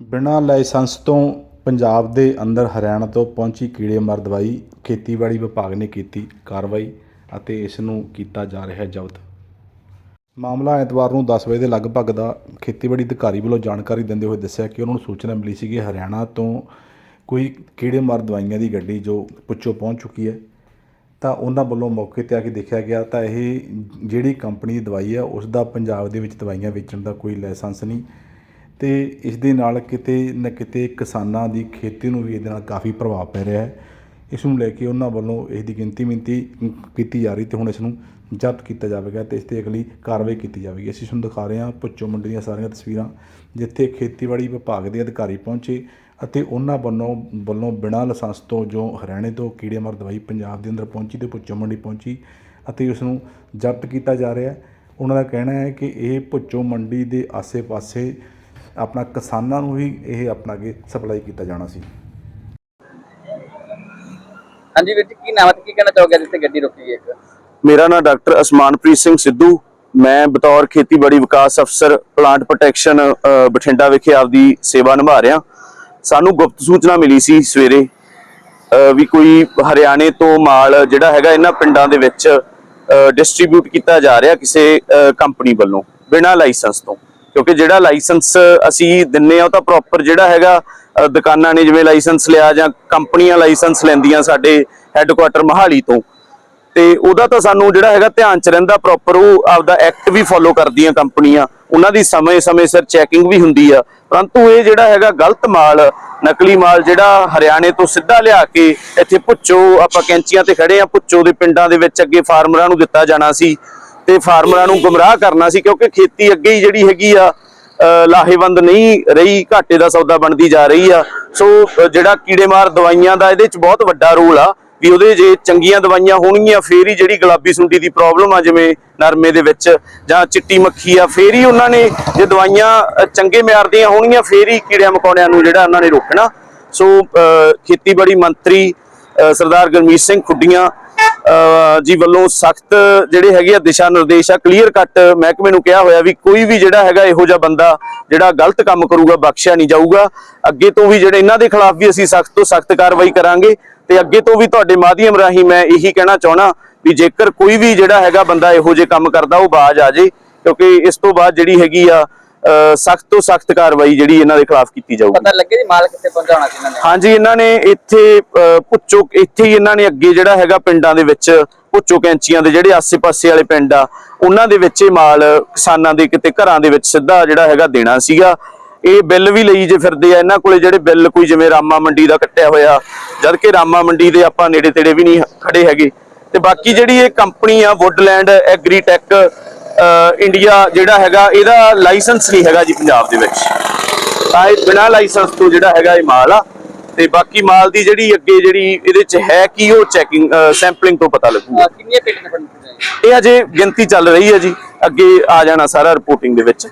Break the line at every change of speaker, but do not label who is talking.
ਬਿਨਾਂ ਲਾਇਸੈਂਸ ਤੋਂ ਪੰਜਾਬ ਦੇ ਅੰਦਰ ਹਰਿਆਣਾ ਤੋਂ ਪਹੁੰਚੀ ਕੀੜੇਮਾਰ ਦਵਾਈ ਖੇਤੀਬਾੜੀ ਵਿਭਾਗ ਨੇ ਕੀਤੀ ਕਾਰਵਾਈ ਅਤੇ ਇਸ ਨੂੰ ਕੀਤਾ ਜਾ ਰਿਹਾ ਜ਼ਬਤ। ਮਾਮਲਾ ਐਤਵਾਰ ਨੂੰ 10 ਵਜੇ ਦੇ ਲਗਭਗ ਦਾ ਖੇਤੀਬਾੜੀ ਅਧਿਕਾਰੀ ਵੱਲੋਂ ਜਾਣਕਾਰੀ ਦਿੰਦੇ ਹੋਏ ਦੱਸਿਆ ਕਿ ਉਹਨਾਂ ਨੂੰ ਸੂਚਨਾ ਮਿਲੀ ਸੀ ਕਿ ਹਰਿਆਣਾ ਤੋਂ ਕੋਈ ਕੀੜੇਮਾਰ ਦਵਾਈਆਂ ਦੀ ਗੱਡੀ ਜੋ ਪੁੱਛੋ ਪਹੁੰਚ ਚੁੱਕੀ ਹੈ, ਤਾਂ ਉਹਨਾਂ ਵੱਲੋਂ ਮੌਕੇ ਤੇ ਆ ਕੇ ਦੇਖਿਆ ਗਿਆ, ਤਾਂ ਇਹ ਜਿਹੜੀ ਕੰਪਨੀ ਦੀ ਦਵਾਈ ਹੈ, ਉਸ ਦਾ ਪੰਜਾਬ ਦੇ ਵਿੱਚ ਦਵਾਈਆਂ ਵੇਚਣ ਦਾ ਕੋਈ ਲਾਇਸੈਂਸ ਨਹੀਂ ਅਤੇ ਇਸ ਦੇ ਨਾਲ ਕਿਤੇ ਨਾ ਕਿਤੇ ਕਿਸਾਨਾਂ ਦੀ ਖੇਤੀ ਨੂੰ ਵੀ ਇਹਦੇ ਨਾਲ ਕਾਫੀ ਪ੍ਰਭਾਵ ਪੈ ਰਿਹਾ ਹੈ। ਇਸ ਨੂੰ ਲੈ ਕੇ ਉਹਨਾਂ ਵੱਲੋਂ ਇਸ ਦੀ ਗਿਣਤੀ ਮਿੰਤੀ ਕੀਤੀ ਜਾ ਰਹੀ ਅਤੇ ਹੁਣ ਇਸ ਨੂੰ ਜ਼ਬਤ ਕੀਤਾ ਜਾਵੇਗਾ ਅਤੇ ਇਸ ਤੇ ਅਗਲੀ ਕਾਰਵਾਈ ਕੀਤੀ ਜਾਵੇਗੀ। ਅਸੀਂ ਤੁਹਾਨੂੰ ਦਿਖਾ ਰਹੇ ਹਾਂ ਪੁੱਚੋ ਮੰਡੀ ਦੀਆਂ ਸਾਰੀਆਂ ਤਸਵੀਰਾਂ, ਜਿੱਥੇ ਖੇਤੀਬਾੜੀ ਵਿਭਾਗ ਦੇ ਅਧਿਕਾਰੀ ਪਹੁੰਚੇ ਅਤੇ ਉਹਨਾਂ ਵੱਲੋਂ ਵੱਲੋਂ ਬਿਨਾਂ ਲਾਇਸੈਂਸ ਤੋਂ ਜੋ ਹਰਿਆਣੇ ਤੋਂ ਕੀੜੇਮਾਰ ਦਵਾਈ ਪੰਜਾਬ ਦੇ ਅੰਦਰ ਪਹੁੰਚੀ ਤੇ ਪੁੱਚੋ ਮੰਡੀ ਪਹੁੰਚੀ ਅਤੇ ਉਸ ਨੂੰ ਜ਼ਬਤ ਕੀਤਾ ਜਾ ਰਿਹਾ ਹੈ। ਉਹਨਾਂ ਦਾ ਕਹਿਣਾ ਹੈ ਕਿ ਇਹ ਪੁੱਚੋ ਮੰਡੀ ਦੇ ਆਸੇ-ਪਾਸੇ ਆਪਣਾ ਕਿਸਾਨਾਂ ਨੂੰ ਹੀ ਇਹ ਆਪਣਾ ਅੱਗੇ ਸਪਲਾਈ ਕੀਤਾ ਜਾਣਾ ਸੀ।
ਹਾਂਜੀ ਵੀਰ ਜੀ ਕੀ ਨਾਮ ਹੈ ਤੇ ਕੀ ਕਹਿਣਾ ਚਾਹੋਗੇ ਜਿੱਥੇ ਗੱਡੀ ਰੁਕੀ ਹੈ ਇੱਕ?
ਮੇਰਾ ਨਾਮ ਡਾਕਟਰ ਅਸਮਾਨਪ੍ਰੀਤ ਸਿੰਘ ਸਿੱਧੂ। ਮੈਂ ਬਤੌਰ ਖੇਤੀਬਾੜੀ ਵਿਕਾਸ ਅਫਸਰ ਪਲਾਂਟ ਪ੍ਰੋਟੈਕਸ਼ਨ ਬਠਿੰਡਾ ਵਿਖੇ ਆਪਦੀ ਸੇਵਾ ਨਿਭਾ ਰਿਹਾ। ਸਾਨੂੰ ਗੁਪਤ ਸੂਚਨਾ ਮਿਲੀ ਸੀ ਸਵੇਰੇ ਵੀ ਕੋਈ ਹਰਿਆਣੇ ਤੋਂ ਮਾਲ ਜਿਹੜਾ ਹੈਗਾ ਇਹਨਾਂ ਪਿੰਡਾਂ ਦੇ ਵਿੱਚ ਡਿਸਟ੍ਰੀਬਿਊਟ ਕੀਤਾ ਜਾ ਰਿਹਾ ਕਿਸੇ ਕੰਪਨੀ ਵੱਲੋਂ ਬਿਨਾਂ ਲਾਇਸੈਂਸ ਤੋਂ। ਕਿਉਂਕਿ ਜਿਹੜਾ ਲਾਇਸੈਂਸ ਅਸੀਂ ਦਿੰਨੇ ਆ ਉਹ ਤਾਂ ਪ੍ਰੋਪਰ ਜਿਹੜਾ ਹੈਗਾ ਦੁਕਾਨਾਂ ਨੇ ਜਿਵੇਂ ਲਾਇਸੈਂਸ ਲਿਆ ਜਾਂ ਕੰਪਨੀਆਂ ਲਾਇਸੈਂਸ ਲੈਂਦੀਆਂ ਸਾਡੇ ਹੈੱਡਕੁਆਟਰ ਮਹਾਲੀ ਤੋਂ। ਤੇ ਉਹਦਾ ਤਾਂ ਸਾਨੂੰ ਜਿਹੜਾ ਹੈਗਾ ਧਿਆਨ ਚ ਰਹਿੰਦਾ ਪ੍ਰੋਪਰ ਉਹ ਆਪਦਾ ਐਕਟ ਵੀ ਫੋਲੋ ਕਰਦੀਆਂ ਕੰਪਨੀਆਂ। ਉਹਨਾਂ ਦੀ ਸਮੇਂ-ਸਮੇਂ ਸਿਰ ਚੈਕਿੰਗ ਵੀ ਹੁੰਦੀ ਆ। ਪਰੰਤੂ ਇਹ ਜਿਹੜਾ ਹੈਗਾ ਗਲਤ ਮਾਲ, ਨਕਲੀ ਮਾਲ ਜਿਹੜਾ ਹਰਿਆਣੇ ਤੋਂ ਸਿੱਧਾ ਲਿਆ ਕੇ ਇੱਥੇ ਪੁੱਚੋ ਆਪਾਂ ਕੈਂਚੀਆਂ ਤੇ ਖੜੇ ਆ ਪੁੱਚੋ ਦੇ ਪਿੰਡਾਂ ਦੇ ਵਿੱਚ ਅੱਗੇ ਫਾਰਮਰਾਂ ਨੂੰ ਦਿੱਤਾ ਜਾਣਾ ਸੀ। ਤੇ ਫਾਰਮਰਾਂ ਨੂੰ ਗੁੰਮਰਾਹ ਕਰਨਾ ਸੀ ਕਿਉਂਕਿ ਖੇਤੀ ਅੱਗੇ ਹੀ ਜਿਹੜੀ ਹੈਗੀ ਆ ਲਾਹੇਵੰਦ ਨਹੀਂ ਰਹੀ ਘਾਟੇ ਦਾ ਸੌਦਾ ਬਣਦੀ ਜਾ ਰਹੀ ਆ। ਸੋ ਜਿਹੜਾ ਕੀੜੇਮਾਰ ਦਵਾਈਆਂ ਦਾ ਇਹਦੇ ਚ ਬਹੁਤ ਵੱਡਾ ਰੋਲ ਆ ਵੀ ਉਹਦੇ ਜੇ ਚੰਗੀਆਂ ਦਵਾਈਆਂ ਹੋਣਗੀਆਂ ਫੇਰ ਹੀ ਜਿਹੜੀ ਗੁਲਾਬੀ ਸੁੰਡੀ ਦੀ ਪ੍ਰੋਬਲਮ ਆ ਜਿਵੇਂ ਨਰਮੇ ਦੇ ਵਿੱਚ ਜਾਂ ਚਿੱਟੀ ਮੱਖੀ ਆ ਫੇਰ ਹੀ ਉਹਨਾਂ ਨੇ ਜੇ ਦਵਾਈਆਂ ਚੰਗੇ ਮਿਆਰ ਦੀਆਂ ਹੋਣਗੀਆਂ ਫੇਰ ਹੀ ਕੀੜਿਆਂ ਮਕੌੜਿਆਂ ਨੂੰ ਜਿਹੜਾ ਉਹਨਾਂ ਨੇ ਰੋਕਣਾ। ਸੋ ਖੇਤੀਬਾੜੀ ਮੰਤਰੀ ਸਰਦਾਰ ਗੁਰਮੀਤ ਸਿੰਘ ਖੁੱਡੀਆਂ ਜੀ ਵੱਲੋਂ ਸਖਤ ਜਿਹੜੇ ਹੈਗੇ ਆ ਦਿਸ਼ਾ ਨਿਰਦੇਸ਼ ਆ ਕਲੀਅਰ ਕੱਟ ਮਹਿਕਮੇ ਨੂੰ ਕਿਹਾ ਹੋਇਆ ਵੀ ਕੋਈ ਵੀ ਜਿਹੜਾ ਹੈਗਾ ਇਹੋ ਜਿਹਾ ਬੰਦਾ ਜਿਹੜਾ ਗਲਤ ਕੰਮ ਕਰੂਗਾ, ਬਖਸ਼ਿਆ ਨਹੀਂ ਜਾਊਗਾ। ਅੱਗੇ ਤੋਂ ਵੀ ਜਿਹੜੇ ਇਹਨਾਂ ਦੇ ਖਿਲਾਫ ਵੀ ਅਸੀਂ ਸਖਤ ਤੋਂ ਸਖਤ ਕਾਰਵਾਈ ਕਰਾਂਗੇ ਤੇ ਅੱਗੇ ਤੋਂ ਵੀ ਤੁਹਾਡੇ ਮਾਧਿਅਮ ਰਾਹੀਂ ਮੈਂ ਇਹੀ ਕਹਿਣਾ ਚਾਹਣਾ ਵੀ ਜੇਕਰ ਕੋਈ ਵੀ ਜਿਹੜਾ ਹੈਗਾ ਬੰਦਾ ਇਹੋ ਜਿਹੇ ਕੰਮ ਕਰਦਾ, ਉਹ ਬਾਜ਼ ਆ ਜੇ, ਕਿਉਂਕਿ ਇਸ ਤੋਂ ਬਾਅਦ ਜਿਹੜੀ ਹੈਗੀ ਆ ਸਖਤ ਤੋਂ ਸਖਤ ਕਾਰਵਾਈ ਜਿਹੜੀ ਇਹਨਾਂ ਦੇ ਖਿਲਾਫ ਕੀਤੀ ਜਾਊਗੀ।
ਪਤਾ ਲੱਗੇ ਜੀ ਮਾਲ ਕਿੱਥੇ ਪਹੁੰਚਾਉਣਾ ਸੀ ਇਹਨਾਂ ਨੇ।
ਹਾਂਜੀ ਇਹਨਾਂ ਨੇ ਇੱਥੇ ਭੁੱਚੋ ਇੱਥੇ ਹੀ ਇਹਨਾਂ ਨੇ ਅੱਗੇ ਜਿਹੜਾ ਹੈਗਾ ਪਿੰਡਾਂ ਦੇ ਵਿੱਚ ਭੁੱਚੋ ਕੈਂਚੀਆਂ ਦੇ ਜਿਹੜੇ ਆਸੇ-ਪਾਸੇ ਵਾਲੇ ਪਿੰਡ ਆ ਉਹਨਾਂ ਦੇ ਵਿੱਚ ਇਹ ਮਾਲ ਕਿਸਾਨਾਂ ਦੇ ਕਿਤੇ ਘਰਾਂ ਦੇ ਵਿੱਚ ਸਿੱਧਾ ਜਿਹੜਾ ਹੈਗਾ ਦੇਣਾ ਸੀਗਾ। ਇਹ ਬਿੱਲ ਵੀ ਲਈ ਜੇ ਫਿਰਦੇ ਆ ਇਹਨਾਂ ਕੋਲੇ ਜਿਹੜੇ ਬਿੱਲ ਕੋਈ ਜਿਵੇਂ ਰਾਮਾ ਮੰਡੀ ਦਾ ਕੱਟਿਆ ਹੋਇਆ ਜਦ ਕਿ ਰਾਮਾ ਮੰਡੀ ਦੇ ਆਪਾਂ ਨੇੜੇ ਤੇੜੇ ਵੀ ਨਹੀਂ ਖੜੇ ਹੈਗੇ। ਤੇ ਬਾਕੀ ਜਿਹੜੀ ਇਹ ਕੰਪਨੀ ਆ ਵੁੱਡਲੈਂਡ ਐਗਰੀਟੈਕ ਇੰਡੀਆ ਜਿਹੜਾ ਹੈਗਾ ਇਹਦਾ ਲਾਇਸੈਂਸ ਨਹੀਂ ਹੈਗਾ ਜੀ ਪੰਜਾਬ ਦੇ ਵਿੱਚ। ਤਾਂ ਇਹ ਬਿਨਾਂ ਲਾਇਸੈਂਸ ਤੋਂ ਜਿਹੜਾ ਹੈਗਾ ਇਹ ਮਾਲ ਆ। ਤੇ ਬਾਕੀ ਮਾਲ ਦੀ ਜਿਹੜੀ ਅੱਗੇ ਜਿਹੜੀ ਇਹਦੇ ਚ ਹੈ ਕੀ ਉਹ ਚੈਕਿੰਗ ਸੈਂਪਲਿੰਗ ਤੋਂ ਪਤਾ ਲੱਗੂਗਾ।
ਕਿੰਨੀਆਂ ਪੇਟੀਆਂ ਬਣ ਚੁੱਕੀਆਂ ਜੀ
ਇਹ ਅਜੇ ਗਿਣਤੀ ਚੱਲ ਰਹੀ ਹੈ ਜੀ। ਅੱਗੇ ਆ ਜਾਣਾ ਸਾਰਾ ਰਿਪੋਰਟਿੰਗ ਦੇ ਵਿੱਚ।